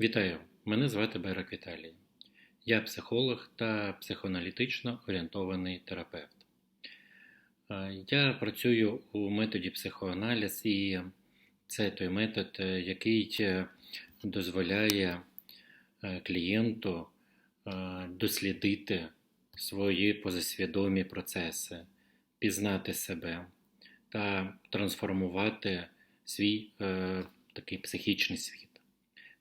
Вітаю! Мене звати Берек Віталій. Я психолог та психоаналітично орієнтований терапевт. Е, Я працюю у методі психоаналіз, і це той метод, е, який е, дозволяє клієнту дослідити свої позасвідомі процеси, пізнати себе та трансформувати свій такий психічний світ.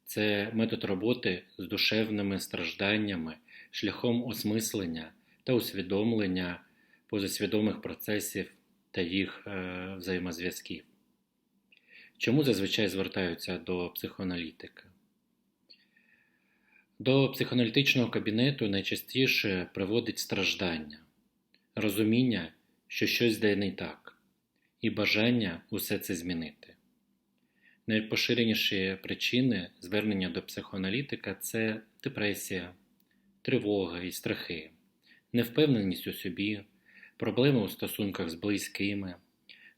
Це метод роботи з душевними стражданнями, шляхом осмислення та усвідомлення позасвідомих процесів та їх е, взаємозв'язків. Чому зазвичай звертаються до психоаналітика? До психоаналітичного кабінету найчастіше приводить страждання, розуміння, що щось де не так, і бажання усе це змінити. Найпоширеніші причини звернення до психоаналітика це депресія, тривога і страхи, невпевненість у собі, проблеми у стосунках з близькими,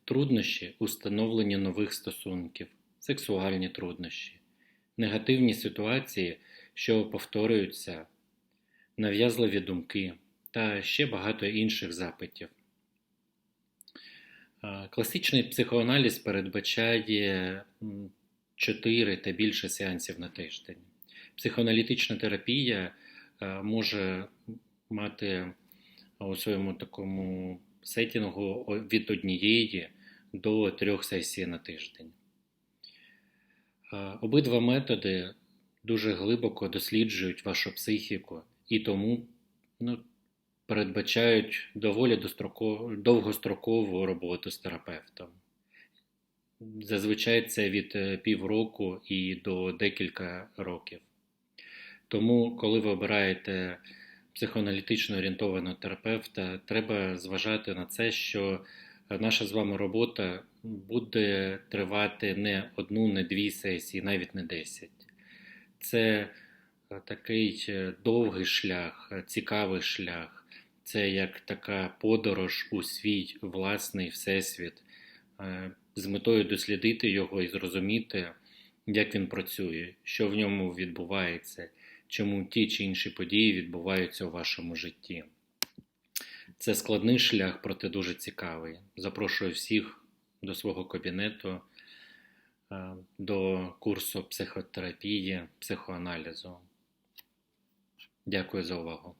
труднощі у встановленні нових стосунків, сексуальні труднощі, негативні ситуації, що повторюються, нав'язливі думки та ще багато інших запитів. Класичний психоаналіз передбачає 4 та більше сеансів на тиждень. Психоаналітична терапія може мати у своєму такому сетінгу від однієї до трьох сесій на тиждень. Обидва методи дуже глибоко досліджують вашу психіку і тому ну, передбачають доволі довгострокову роботу з терапевтом. Зазвичай це від півроку і до декілька років. Тому, коли ви обираєте психоаналітично орієнтованого терапевта, треба зважати на це, що наша з вами робота буде тривати не одну, не дві сесії, навіть не десять. Це такий довгий шлях, цікавий шлях. Це як така подорож у свій власний всесвіт, з метою дослідити його і зрозуміти, як він працює, що в ньому відбувається, чому ті чи інші події відбуваються у вашому житті. Це складний шлях, проте дуже цікавий. Запрошую всіх до свого кабінету, до курсу психотерапії, психоаналізу. Дякую за увагу.